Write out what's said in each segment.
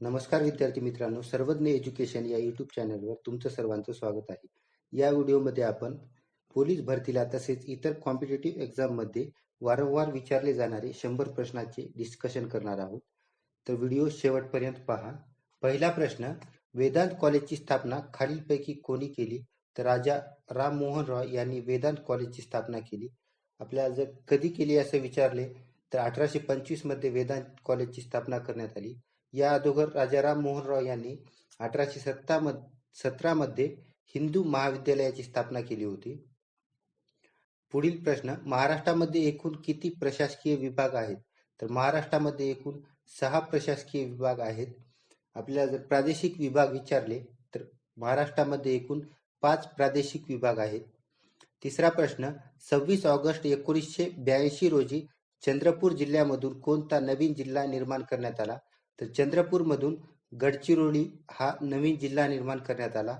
नमस्कार विद्यार्थी मित्रांनो सर्वज्ञ एज्युकेशन या युट्यूब चॅनलवर तुमचं सर्वांचं स्वागत आहे. या व्हिडिओमध्ये आपण पोलीस भरतीला तसेच इतर कॉम्पिटेटिव्ह एक्झाममध्ये वारंवार विचारले जाणारे शंभर प्रश्नाचे डिस्कशन करणार आहोत. तर व्हिडिओ शेवटपर्यंत पहा. पहिला प्रश्न वेदांत कॉलेजची स्थापना खालीलपैकी कोणी केली? तर राजा राम मोहन रॉय यांनी वेदांत कॉलेजची स्थापना केली. आपल्याला जर कधी केली असं विचारले तर अठराशे पंचवीसमध्ये वेदांत कॉलेजची स्थापना करण्यात आली. या अगोदर राजाराम मोहन रॉय यांनी अठराशे सत्ता सतरा मध्ये हिंदू महाविद्यालयाची स्थापना केली होती. पुढील प्रश्न महाराष्ट्रामध्ये एकूण किती प्रशासकीय विभाग आहेत? तर महाराष्ट्रामध्ये एकूण सहा प्रशासकीय विभाग आहेत. आपल्याला जर प्रादेशिक विभाग विचारले तर महाराष्ट्रामध्ये एकूण पाच प्रादेशिक विभाग आहेत. तिसरा प्रश्न सव्वीस ऑगस्ट एकोणीसशे ब्याऐंशी रोजी चंद्रपूर जिल्ह्यामधून कोणता नवीन जिल्हा निर्माण करण्यात आला? तर चंद्रपूरमधून गडचिरोली हा नवीन जिल्हा निर्माण करण्यात आला.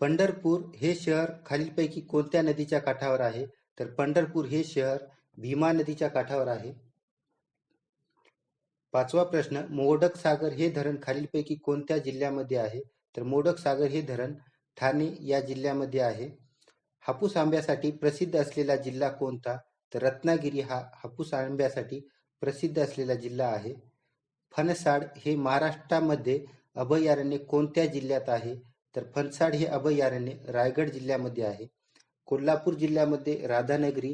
पंढरपूर हे शहर खालीलपैकी कोणत्या नदीच्या काठावर आहे? तर पंढरपूर हे शहर भीमा नदीच्या काठावर आहे. पाचवा प्रश्न मोडक सागर हे धरण खालीलपैकी कोणत्या जिल्ह्यामध्ये आहे? तर मोडक सागर हे धरण ठाणे या जिल्ह्यामध्ये आहे. हापूस आंब्यासाठी प्रसिद्ध असलेला जिल्हा कोणता? तर रत्नागिरी हा हापूस आंब्यासाठी प्रसिद्ध असलेला जिल्हा आहे. फणसाड हे महाराष्ट्रामध्ये अभयारण्य कोणत्या जिल्ह्यात आहे? तर फणसाड हे अभयारण्य रायगड जिल्ह्यामध्ये आहे. कोल्हापूर जिल्ह्यामध्ये राधानगरी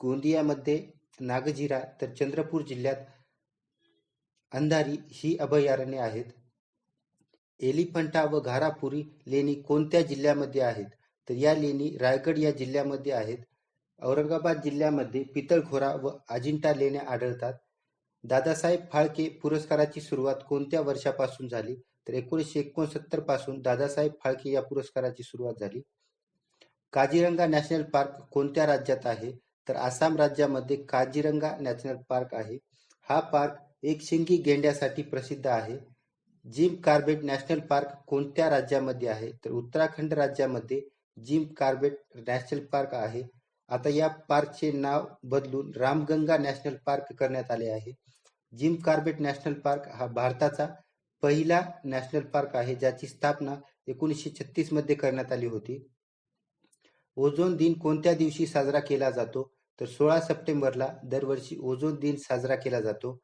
गोंदियामध्ये नागझिरा तर चंद्रपूर जिल्ह्यात अंधारी ही अभयारण्ये आहेत. एलिफंटा व घारापुरी लेणी कोणत्या जिल्ह्यामध्ये आहेत? तर या लेणी रायगड या जिल्ह्यामध्ये आहेत. औरंगाबाद जिल्ह्यामध्ये पितळखोरा व अजिंठा लेण्या आढळतात. दादासाहेब फाळके पुरस्काराची सुरुवात कोणत्या वर्षापासून झाली? तर एकोणीसशे एकोणसत्तरपासून दादासाहेब फाळके या पुरस्काराची सुरुवात झाली. काजीरंगा नॅशनल पार्क कोणत्या राज्यात आहे? तर आसाम राज्यामध्ये काजीरंगा नॅशनल पार्क आहे. हा पार्क एक शिंगी गेंड्यासाठी प्रसिद्ध आहे. जिम कार्बेट नॅशनल पार्क कोणत्या राज्यामध्ये आहे? तर उत्तराखंड राज्यामध्ये जिम कार्बेट नॅशनल पार्क आहे. आता या पार्कचे नाव बदलून रामगंगा नॅशनल पार्क करण्यात आले आहे. जिम कार्बेट नॅशनल पार्क हा भारताचा पहिला नॅशनल पार्क आहे ज्याची स्थापना एकोणीसशे छत्तीसमध्ये करण्यात आली होती. ओझोन दिन कोणत्या दिवशी साजरा केला जातो? तर सोळा सप्टेंबरला दरवर्षी ओझोन दिन साजरा केला जातो.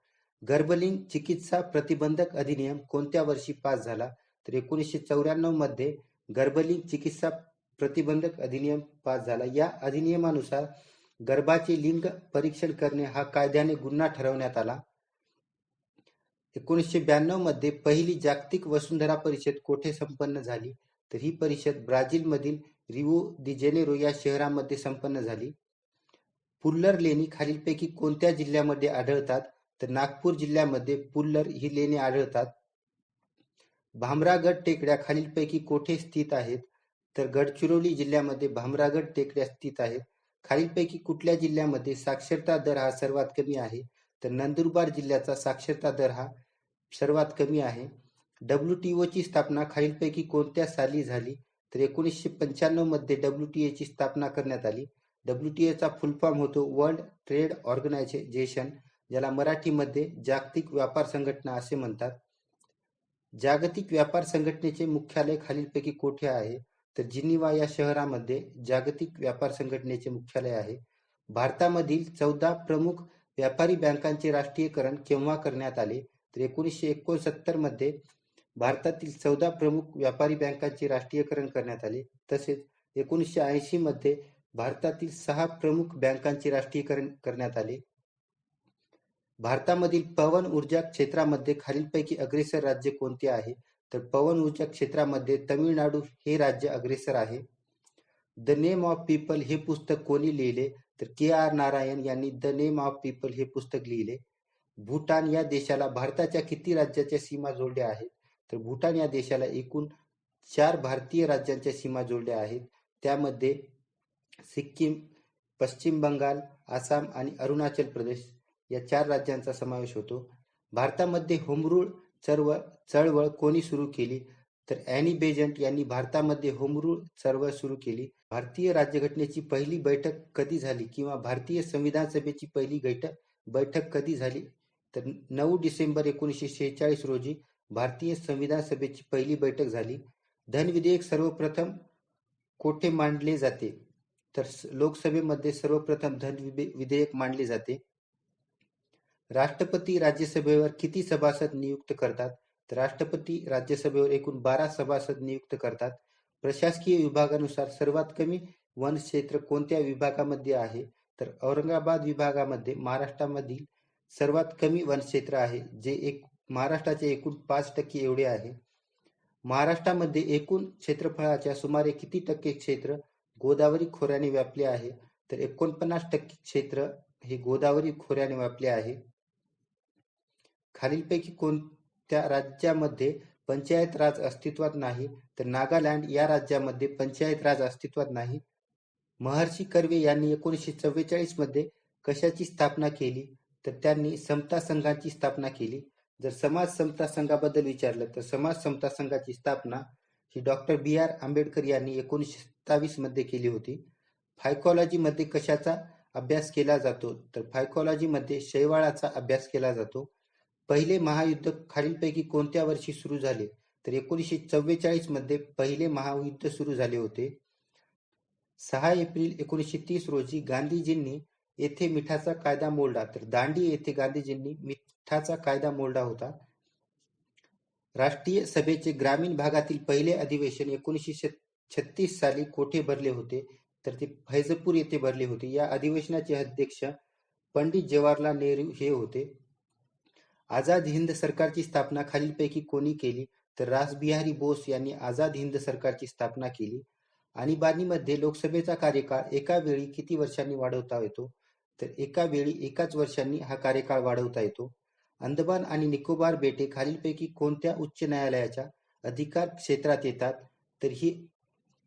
गर्भलिंग चिकित्सा प्रतिबंधक अधिनियम कोणत्या वर्षी पास झाला? तर एकोणीसशे चौऱ्याण्णवमध्ये गर्भलिंग चिकित्सा प्रतिबंधक अधिनियम पास झाला. या अधिनियमानुसार गर्भाचे लिंग परीक्षण करणे हा कायद्याने गुन्हा ठरवण्यात आला. एकोणीसशे ब्याण्णवमध्ये पहिली जागतिक वसुंधरा परिषद कोठे संपन्न झाली? तर ही परिषद ब्राझील मधील रिओ दि जेनेरो या शहरामध्ये संपन्न झाली. पुल्लर लेणी खालीलपैकी कोणत्या जिल्ह्यामध्ये आढळतात? तर नागपूर जिल्ह्यामध्ये पुल्लर ही लेणी आढळतात. भामरागड टेकड्या खालीलपैकी कोठे स्थित आहेत? तर गडचिरोली जिल्ह्यामध्ये भामरागड टेकड्या स्थित आहेत. खालीलपैकी कुठल्या जिल्ह्यामध्ये साक्षरता दर हा सर्वात कमी आहे? तर नंदुरबार जिल्ह्याचा साक्षरता दर हा सर्वात कमी आहे. डब्ल्यू टी ओची स्थापना खालीलपैकी कोणत्या साली झाली? तर एकोणीसशे पंच्याण्णवमध्ये डब्ल्यू टी एची स्थापना करण्यात आली. डब्ल्यू टी एचा फुल फॉर्म होतो वर्ल्ड ट्रेड ऑर्गनायझेशन ज्याला मराठीमध्ये जागतिक व्यापार संघटना असे म्हणतात. जागतिक व्यापार संघटनेचे मुख्यालय खालीलपैकी कोठे आहे? तर जिनिवा या शहरामध्ये जागतिक व्यापार संघटनेचे मुख्यालय आहे. भारतामधील चौदा प्रमुख व्यापारी बँकांचे राष्ट्रीयकरण केव्हा करण्यात आले? तर एकोणीसशे एकोणसत्तरमध्ये भारतातील चौदा प्रमुख व्यापारी बँकांचे राष्ट्रीयकरण करण्यात आले. तसेच एकोणीसशे ऐंशी मध्ये भारतातील सहा प्रमुख बँकांचे राष्ट्रीयकरण करण्यात आले. भारतामधील पवन ऊर्जा क्षेत्रामध्ये खालीलपैकी अग्रेसर राज्य कोणते आहे? तर पवन ऊर्जा क्षेत्रामध्ये तमिळनाडू हे राज्य अग्रेसर आहे. द नेम ऑफ पीपल हे पुस्तक कोणी लिहिले? तर के आर नारायण यांनी द नेम ऑफ पीपल हे पुस्तक लिहिले. भूटान या देशाला भारताच्या किती राज्याच्या सीमा जोडल्या आहेत? तर भूटान या देशाला एकूण चार भारतीय राज्यांच्या सीमा जोडल्या आहेत. त्यामध्ये सिक्कीम पश्चिम बंगाल आसाम आणि अरुणाचल प्रदेश या चार राज्यांचा समावेश होतो. भारतामध्ये होमरूळ चळवळ चळवळ कोणी सुरू केली? तर अॅनी बेजंट यांनी भारतामध्ये होमरूळ चळवळ सुरू केली. भारतीय राज्यघटनेची पहिली बैठक कधी झाली किंवा भारतीय संविधान सभेची पहिली बैठक बैठक कधी झाली? तर नऊ डिसेंबर एकोणीसशे शेहेचाळीस रोजी भारतीय संविधान सभेची पहिली बैठक झाली. धन विधेयक सर्वप्रथम कोठे मांडले जाते? तर लोकसभेमध्ये सर्वप्रथम धन विधेयक मांडले जाते. राष्ट्रपती राज्यसभेवर किती सभासद नियुक्त करतात? तर राष्ट्रपती राज्यसभेवर एकूण बारा सभासद नियुक्त करतात. प्रशासकीय विभागानुसार सर्वात कमी वन क्षेत्र कोणत्या विभागामध्ये आहे? तर औरंगाबाद विभागामध्ये महाराष्ट्रामधील सर्वात कमी वन क्षेत्र आहे जे एक महाराष्ट्राचे एकूण पाच टक्के एवढे आहे. महाराष्ट्रामध्ये एकूण क्षेत्रफळाच्या सुमारे किती टक्के क्षेत्र गोदावरी खोऱ्याने व्यापले आहे? तर एकोणपन्नास टक्के क्षेत्र हे गोदावरी खोऱ्याने व्यापले आहे. खालीलपैकी कोणत्या राज्यामध्ये पंचायत राज अस्तित्वात नाही तर नागालँड या राज्यामध्ये पंचायत राज अस्तित्वात नाही. महर्षी कर्वे यांनी एकोणीसशे चव्वेचाळीसमध्ये कशाची स्थापना केली? तर त्यांनी समता संघाची स्थापना केली. जर समाज समता संघाबद्दल विचारलं तर समाज समता संघाची स्थापना ही डॉक्टर बी. आर. आंबेडकर यांनी एकोणीसशे सत्तावीसमध्ये केली होती. फायकॉलॉजी मध्ये कशाचा अभ्यास केला जातो? तर फायकॉलॉजी मध्ये शैवाळाचा अभ्यास केला जातो. पहिले महायुद्ध खालीलपैकी कोणत्या वर्षी सुरू झाले? तर एकोणीसशे चव्वेचाळीसमध्ये पहिले महायुद्ध सुरू झाले होते. सहा एप्रिल एकोणीसशे तीस रोजी गांधीजींनी येथे मिठाचा कायदा मोडला. तर दांडी येथे गांधीजींनी मिठाचा कायदा मोडला होता. राष्ट्रीय सभेचे ग्रामीण भागातील पहिले अधिवेशन एकोणीसशे छत्तीस साली कोठे भरले होते? तर ते फैजपूर येथे भरले होते. या अधिवेशनाचे अध्यक्ष पंडित जवाहरलाल नेहरू हे होते. आझाद हिंद सरकारची स्थापना खालीलपैकी कोणी केली? तर रासबिहारी बोस यांनी आझाद हिंद सरकारची स्थापना केली. आणीबाणीमध्ये लोकसभेचा कार्यकाळ एका वेळी किती वर्षांनी वाढवता येतो? तर एका वेळी एकाच वर्षांनी हा कार्यकाळ वाढवता येतो. अंदमान आणि निकोबार बेटे खालीलपैकी कोणत्या उच्च न्यायालयाच्या अधिकार क्षेत्रात येतात? तर ही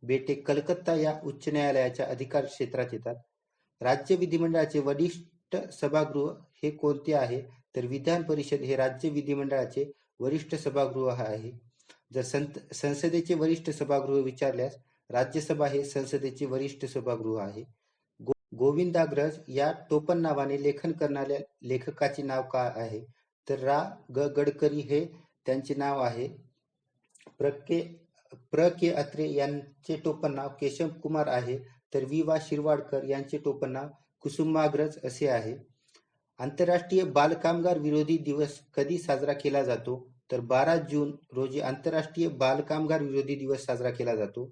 बेटे कलकत्ता या उच्च न्यायालयाच्या अधिकार क्षेत्रात येतात. राज्य विधिमंडळाचे वरिष्ठ सभागृह हे कोणते आहे? तर विधान परिषद हे राज्य विधिमंडळाचे वरिष्ठ सभागृह आहे. जर संत संसदेचे वरिष्ठ सभागृह विचारल्यास राज्यसभा हे संसदेचे वरिष्ठ सभागृह आहे. गो गोविंदाग्रज या टोपण नावाने लेखन करणाऱ्या लेखकाचे नाव काय आहे? तर रा. ग. गडकरी हे त्यांचे नाव आहे. प्र. के प्र. के. अत्रे यांचे टोपण नाव केशव कुमार आहे. तर वि. वा. शिरवाडकर यांचे टोपण नाव कुसुमाग्रज असे आहे. आंतरराष्ट्रीय बालकामगार विरोधी दिवस कधी साजरा केला जातो? तर बारा जून रोजी आंतरराष्ट्रीय बालकामगार विरोधी दिवस साजरा केला जातो.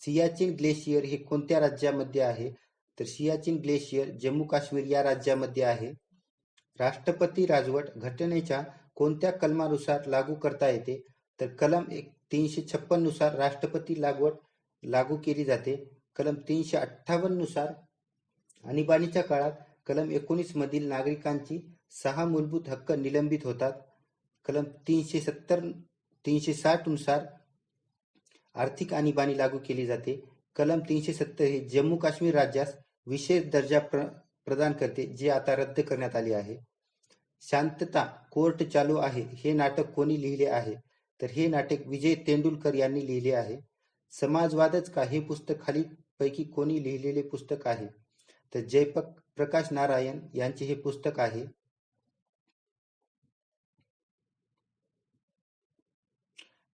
सियाचिन ग्लेशियर हे कोणत्या राज्यामध्ये आहे? तर सियाचिन ग्लेशियर जम्मू काश्मीर या राज्यामध्ये आहे. राष्ट्रपती राजवट घटनेच्या कोणत्या कलमानुसार लागू करता येते? तर कलम एक तीनशे छप्पननुसार राष्ट्रपती लागवड लागू केली जाते. कलम तीनशे अठ्ठावन्ननुसार आणीबाणीच्या काळात कलम एकोणीस मधील नागरिकांची सहा मूलभूत हक्क निलंबित होतात. कलम तीनशे सत्तर तीनशे साठनुसार आर्थिक आणीबाणी लागू केली जाते. कलम तीनशे सत्तर हे जम्मू काश्मीर राज्यास विशेष दर्जा प्र प्रदान करते जे आता रद्द करण्यात आले आहे. शांतता कोर्ट चालू आहे हे नाटक कोणी लिहिले आहे? तर हे नाटक विजय तेंडुलकर यांनी लिहिले आहे. समाजवादच का हे पुस्तक खाली पैकी कोणी लिहिलेले पुस्तक आहे? तर जयपक प्रकाश नारायण यांचे हे पुस्तक आहे.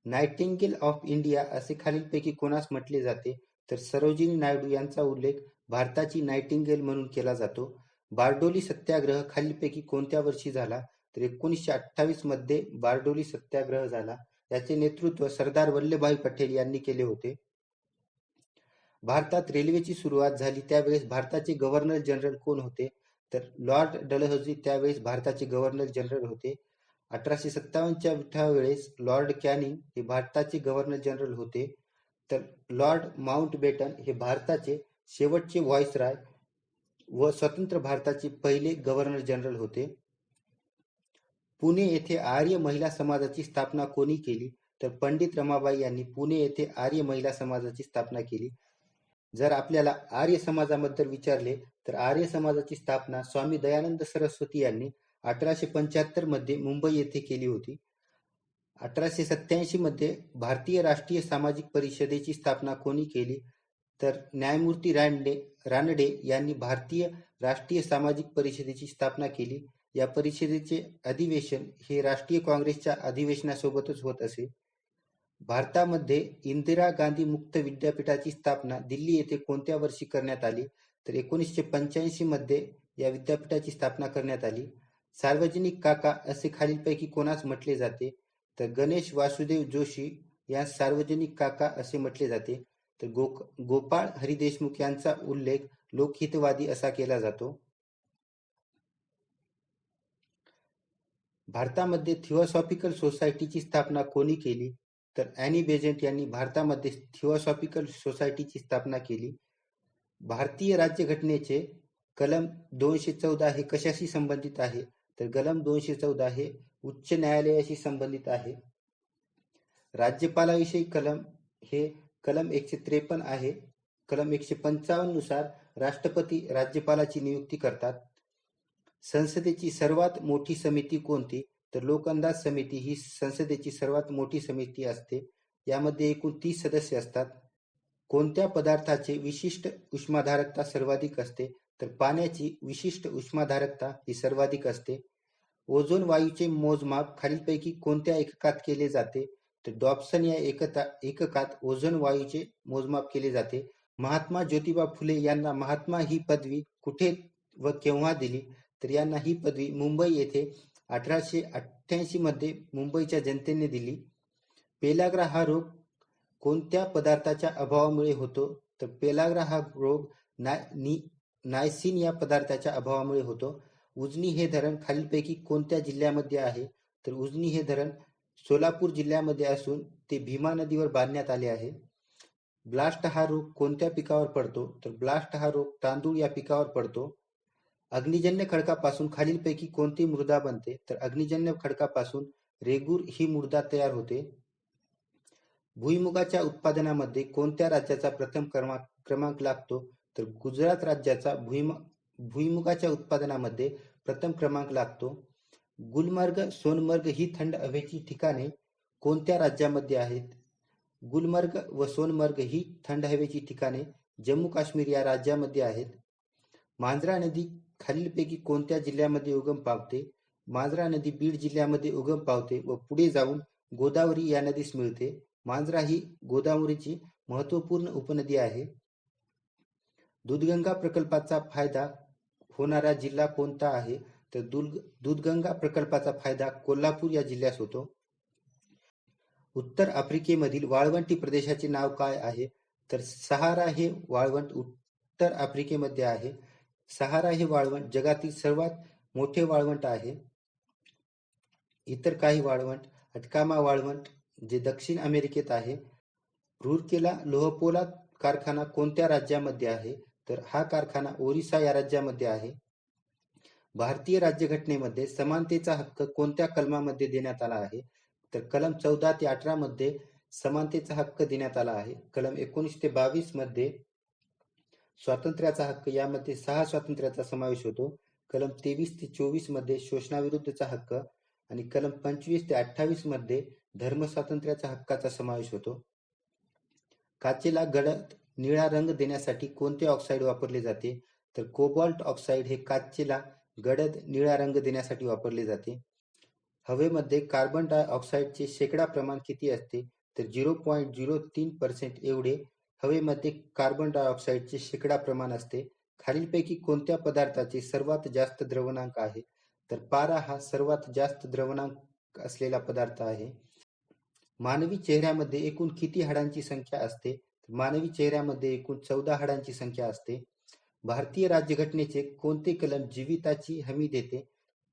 नायटिंगेल ऑफ इंडिया असे खालीलपैकी कोणास म्हटले जाते? तर सरोजिनी नायडू यांचा उल्लेख भारताची नायटिंगेल म्हणून केला जातो. बारडोली सत्याग्रह खालीलपैकी कोणत्या वर्षी झाला? तर एकोणीसशे अठ्ठावीसमध्ये बारडोली सत्याग्रह झाला. याचे नेतृत्व सरदार वल्लभभाई पटेल यांनी केले होते. भारतात रेल्वेची सुरुवात झाली त्यावेळेस भारताचे गव्हर्नर जनरल कोण होते? तर लॉर्ड डलहौसी त्यावेळेस भारताचे गव्हर्नर जनरल होते. अठराशे सत्तावन्नच्या विठा वेळेस लॉर्ड कॅनिंग हे भारताचे गव्हर्नर जनरल होते. तर लॉर्ड माउंट बेटन हे भारताचे शेवटचे व्हॉइसराय व स्वतंत्र भारताचे पहिले गव्हर्नर जनरल होते. पुणे येथे आर्य महिला समाजाची स्थापना कोणी केली? तर पंडित रमाबाई यांनी पुणे येथे आर्य महिला समाजाची स्थापना केली. जर आपल्याला आर्य समाजाबद्दल विचारले तर आर्य समाजाची स्थापना स्वामी दयानंद सरस्वती यांनी अठराशे पंच्याहत्तरमध्ये मुंबई येथे केली होती. अठराशे सत्याऐंशी मध्ये भारतीय राष्ट्रीय सामाजिक परिषदेची स्थापना कोणी केली? तर न्यायमूर्ती रानडे रानडे यांनी भारतीय राष्ट्रीय सामाजिक परिषदेची स्थापना केली. या परिषदेचे अधिवेशन हे राष्ट्रीय काँग्रेसच्या अधिवेशनासोबतच होत असे. भारतामध्ये इंदिरा गांधी मुक्त विद्यापीठाची स्थापना दिल्ली येथे कोणत्या वर्षी करण्यात आली? तर एकोणीसशे पंच्याऐंशी मध्ये या विद्यापीठाची स्थापना करण्यात आली. सार्वजनिक काका असे खालीलपैकी कोणास म्हटले जाते? तर गणेश वासुदेव जोशी या सार्वजनिक काका असे म्हटले जाते. तर गो गोपाळ हरी देशमुख यांचा उल्लेख लोकहितवादी असा केला जातो. भारतामध्ये थिओसॉफिकल सोसायटीची स्थापना कोणी केली? तर अॅनी बेजेंट यांनी भारतामध्ये थिओसॉफिकल सोसायटीची स्थापना केली. भारतीय राज्यघटनेचे कलम दोनशे चौदा हे कशाशी संबंधित आहे? तर कलम दोनशे चौदा हे उच्च न्यायालयाशी संबंधित आहे. राज्यपालाविषयी कलम हे कलम एकशे त्रेपन्न आहे. कलम एकशे पंचावन्ननुसार राष्ट्रपती राज्यपालाची नियुक्ती करतात. संसदेची सर्वात मोठी समिती कोणती? तर लोकअंदाज समिती ही संसदेची सर्वात मोठी समिती असते. यामध्ये एकूण तीस सदस्य असतात. कोणत्या पदार्थाचे विशिष्ट उष्माधारकता सर्वाधिक असते? तर पाण्याची विशिष्ट उष्माधारकता ही सर्वाधिक असते. ओझोन वायूचे मोजमाप खालीलपैकी कोणत्या एककात केले जाते? तर डॉप्सन या एकता एककात ओझोन वायूचे मोजमाप केले जाते. महात्मा ज्योतिबा फुले यांना महात्मा ही पदवी कुठे व केव्हा दिली? तर यांना ही पदवी मुंबई येथे अठराशे अठ्ठ्याऐंशी मध्ये मुंबईच्या जनतेने दिली. पेलाग्रा हा रोग कोणत्या पदार्थाच्या अभावामुळे होतो? तर पेलाग्रा हा रोग नायसिन या पदार्थाच्या अभावामुळे होतो. उजनी हे धरण खालीलपैकी कोणत्या जिल्ह्यामध्ये आहे? तर उजनी हे धरण सोलापूर जिल्ह्यामध्ये असून ते भीमा नदीवर बांधण्यात आले आहे. ब्लास्ट हा रोग कोणत्या पिकावर पडतो? तर ब्लास्ट हा रोग तांदूळ या पिकावर पडतो. अग्निजन्य खडकापासून खालीलपैकी कोणती मृदा बनते? तर अग्निजन्य खडकापासून रेगूर ही मृदा तयार होते. भुईमुगाच्या उत्पादनामध्ये कोणत्या राज्याचा प्रथम क्रमांक क्रमांक लागतो? तर गुजरात राज्याचा भुईम भुईमुगाच्या उत्पादनामध्ये प्रथम क्रमांक लागतो. गुलमर्ग सोनमर्ग ही थंड हवेची ठिकाणे कोणत्या राज्यामध्ये आहेत? गुलमर्ग व सोनमर्ग ही थंड हवेची ठिकाणे जम्मू काश्मीर या राज्यामध्ये आहेत. मांजरा नदी खालीलपैकी कोणत्या जिल्ह्यामध्ये उगम पावते? मांजरा नदी बीड जिल्ह्यामध्ये उगम पावते व पुढे जाऊन गोदावरी या नदीस मिळते. मांजरा ही गोदावरीची महत्त्वपूर्ण उपनदी आहे. दूधगंगा प्रकल्पाचा फायदा होणारा जिल्हा कोणता आहे? तर दूधगंगा प्रकल्पाचा फायदा कोल्हापूर या जिल्ह्यास होतो. उत्तर आफ्रिकेमधील वाळवंटी प्रदेशाचे नाव काय आहे? तर सहारा हे वाळवंट उत्तर आफ्रिकेमध्ये आहे. सहारा हे वाळवंट जगातील सर्वात मोठे वाळवंट आहे. इतर काही वाळवंट अटकामा वाळवंट जे दक्षिण अमेरिकेत आहे. रूरकेला लोहपोला कारखाना कोणत्या राज्यामध्ये आहे? तर हा कारखाना ओरिसा या राज्यामध्ये आहे. भारतीय राज्यघटनेमध्ये समानतेचा हक्क कोणत्या कलमामध्ये देण्यात आला आहे? तर कलम चौदा ते अठरा मध्ये समानतेचा हक्क देण्यात आला आहे. कलम एकोणीस ते बावीसमध्ये स्वातंत्र्याचा हक्क यामध्ये सहा स्वातंत्र्याचा समावेश होतो. कलम तेवीस ते चोवीसमध्ये शोषणाविरुद्धचा हक्क आणि कलम पंचवीस ते अठ्ठावीसमध्ये धर्म स्वातंत्र्याचा हक्काचा समावेश होतो. काचेला गडद निळा रंग देण्यासाठी कोणते ऑक्साईड वापरले जाते? तर कोबॉल्ट ऑक्साईड हे काचेला गडद निळा रंग देण्यासाठी वापरले जाते. हवेमध्ये कार्बन डायऑक्साईडचे शेकडा प्रमाण किती असते? तर झिरो पॉईंट झिरो तीन पर्सेंट एवढे हवेमध्ये कार्बन डायऑक्साईडचे शेकडा प्रमाण असते. खालीलपैकी कोणत्या पदार्थाचे सर्वात जास्त द्रवणांक आहे? तर पारा हा सर्वात जास्त द्रवणांक असलेला पदार्थ आहे. मानवी चेहऱ्यामध्ये एकूण किती हाडांची संख्या असते? मानवी चेहऱ्यामध्ये एकूण चौदा हाडांची संख्या असते. भारतीय राज्यघटनेचे कोणते कलम जीविताची हमी देते?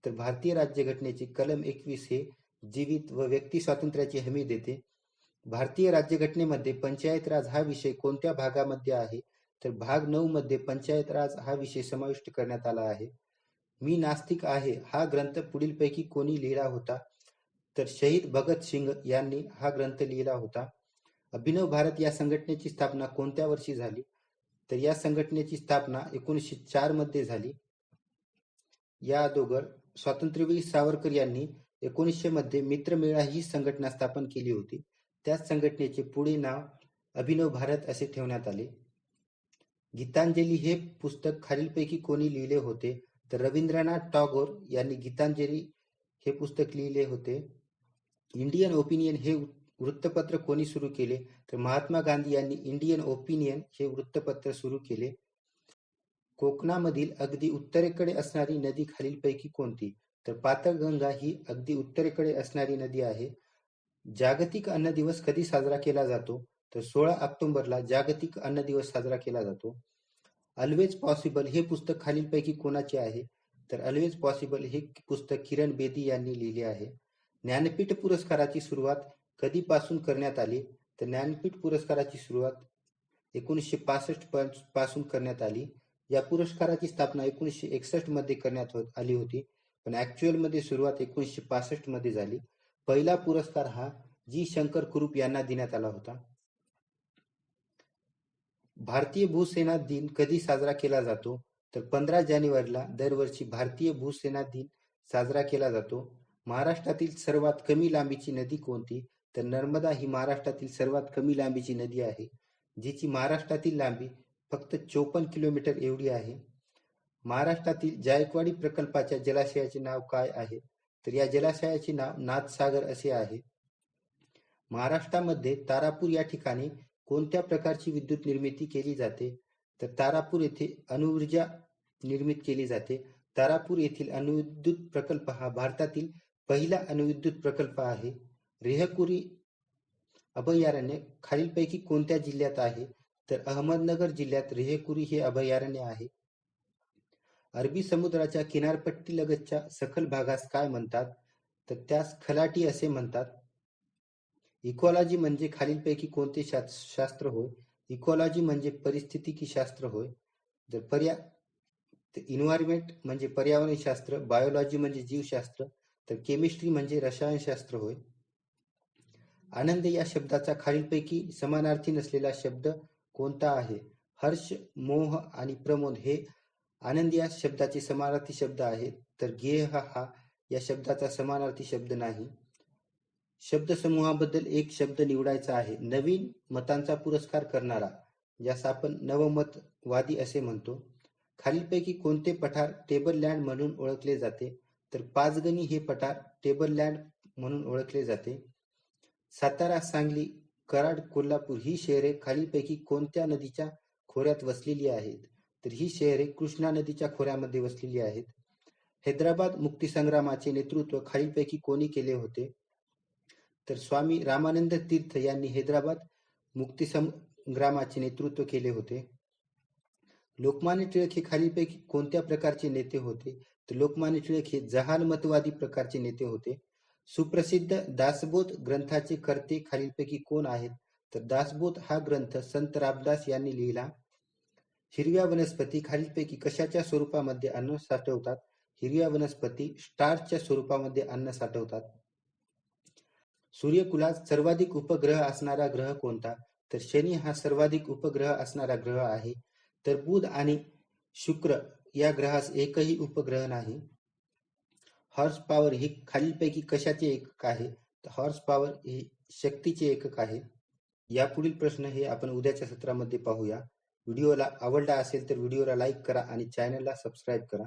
तर भारतीय राज्यघटनेचे कलम एकवीस हे जीवित व व्यक्ती स्वातंत्र्याची हमी देते. भारतीय राज्यघटनेमध्ये पंचायत राज हा विषय कोणत्या भागामध्ये आहे? तर भाग नऊ मध्ये पंचायत राज हा विषय समाविष्ट करण्यात आला आहे. मी नास्तिक आहे हा ग्रंथ पुढीलपैकी कोणी लिहिला होता? तर शहीद भगत सिंग यांनी हा ग्रंथ लिहिला होता. अभिनव भारत या संघटनेची स्थापना कोणत्या वर्षी झाली? तर या संघटनेची स्थापना एकोणीसशे चारमध्ये झाली. या अगोदर स्वातंत्र्यवीर सावरकर यांनी एकोणीसशे मध्ये मित्रमेळा ही संघटना स्थापन केली होती. त्याच संघटनेचे पुढे नाव अभिनव भारत असे ठेवण्यात आले. गीतांजली हे पुस्तक खालीलपैकी कोणी लिहिले होते तर रवींद्रनाथ टागोर यांनी गीतांजली हे पुस्तक लिहिले होते. इंडियन ओपिनियन हे वृत्तपत्र कोणी सुरू केले तर महात्मा गांधी यांनी इंडियन ओपिनियन हे वृत्तपत्र सुरू केले. कोकणामधील अगदी उत्तरेकडे असणारी नदी खालीलपैकी कोणती? तर पातळगंगा ही अगदी उत्तरेकडे असणारी नदी आहे. जागतिक अन्न दिवस कधी साजरा केला जातो? तर सोळा ऑक्टोबरला जागतिक अन्न दिवस साजरा केला जातो. अल्वेज पॉसिबल हे पुस्तक खालीलपैकी कोणाचे आहे? तर अल्वेज पॉसिबल हे पुस्तक किरण बेदी यांनी लिहिले आहे. ज्ञानपीठ पुरस्काराची सुरुवात कधीपासून करण्यात आली? तर ज्ञानपीठ पुरस्काराची सुरुवात एकोणीसशे पासष्टपासून करण्यात आली. या पुरस्काराची स्थापना एकोणीसशे एकसष्टमध्ये करण्यात आली होती. पण ऍक्च्युअलमध्ये सुरुवात एकोणीसशे पासष्टमध्ये झाली. पहिला पुरस्कार हा जी शंकर कुरूप यांना देण्यात आला होता. भारतीय भूसेना दिन कधी साजरा केला जातो? तर पंधरा जानेवारीला दरवर्षी भारतीय भूसेना दिन साजरा केला जातो. महाराष्ट्रातील सर्वात कमी लांबीची नदी कोणती? तर नर्मदा ही महाराष्ट्रातील सर्वात कमी लांबीची नदी आहे जिची महाराष्ट्रातील लांबी फक्त चोपन्न किलोमीटर एवढी आहे. महाराष्ट्रातील जायकवाडी प्रकल्पाच्या जलाशयाचे नाव काय आहे? तर या जलाशयाचे नाव नाथसागर असे आहे. महाराष्ट्रामध्ये तारापूर या ठिकाणी कोणत्या प्रकारची विद्युत निर्मिती केली जाते? तर तारापूर येथे अणुऊर्जा निर्मित केली जाते. तारापूर येथील अणुविद्युत प्रकल्प हा भारतातील पहिला अणुविद्युत प्रकल्प आहे. रेहकुरी अभयारण्य खालीलपैकी कोणत्या जिल्ह्यात आहे? तर अहमदनगर जिल्ह्यात रेहकुरी हे अभयारण्य आहे. अरबी समुद्राच्या किनारपट्टी लगतच्या सखल भागास काय म्हणतात? तर त्यास खलाटी असे म्हणतात. इकॉलॉजी म्हणजे खालीलपैकी कोणते शास्त्र होय? इकॉलॉजी म्हणजे परिस्थितिकी शास्त्र होय? जर पर्या इन्व्हायरमेंट म्हणजे पर्यावरण शास्त्र बायोलॉजी म्हणजे जीवशास्त्र तर केमिस्ट्री म्हणजे रसायनशास्त्र होय. आनंद या शब्दाचा खालीलपैकी समानार्थी नसलेला शब्द कोणता आहे? हर्ष मोह आणि प्रमोद हे आनंद या शब्दाचे समानार्थी शब्द आहेत. तर गेह हा या शब्दाचा समानार्थी शब्द नाही. शब्दसमूहाबद्दल एक शब्द निवडायचा आहे. नवीन मतांचा पुरस्कार करणारा ज्यास आपण नवमतवादी असे म्हणतो. खालीलपैकी कोणते पठार टेबल लँड म्हणून ओळखले जाते? तर पाचगणी हे पठार टेबल लँड म्हणून ओळखले जाते. सातारा सांगली कराड कोल्हापूर ही शहरे खालीलपैकी कोणत्या नदीच्या खोऱ्यात वसलेली आहेत? तर ही शहरे कृष्णा नदीच्या खोऱ्यामध्ये वसलेली आहेत. हैदराबाद मुक्तीसंग्रामाचे नेतृत्व खालीलपैकी कोणी केले होते? तर स्वामी रामानंद तीर्थ यांनी हैदराबाद मुक्तीसंग्रामाचे नेतृत्व केले होते. लोकमान्य टिळक हे खालीलपैकी कोणत्या प्रकारचे नेते होते? तर लोकमान्य टिळक हे जहालमतवादी प्रकारचे नेते होते. सुप्रसिद्ध दासबोध ग्रंथाचे कर्ते खालीलपैकी कोण आहेत? तर दासबोध हा ग्रंथ संत रामदास यांनी लिहिला. हिरव्या वनस्पती खालीलपैकी कशाच्या स्वरूपामध्ये अन्न साठवतात? हिरव्या वनस्पती स्टार्चच्या स्वरूपामध्ये अन्न साठवतात. सूर्यकुलात सर्वाधिक उपग्रह असणारा ग्रह कोणता? तर शनी हा सर्वाधिक उपग्रह असणारा ग्रह आहे. तर बुध आणि शुक्र या ग्रहास एकही उपग्रह नाही. हॉर्स पॉवर ही खालीलपैकी कशाचे एकक आहे? तर हॉर्स पॉवर ही शक्तीचे एकक आहे. यापुढील प्रश्न हे आपण उद्याच्या सत्रामध्ये पाहूया. व्हिडिओला आवडला असेल तर व्हिडिओला लाईक करा आणि चॅनलला सबस्क्राईब करा.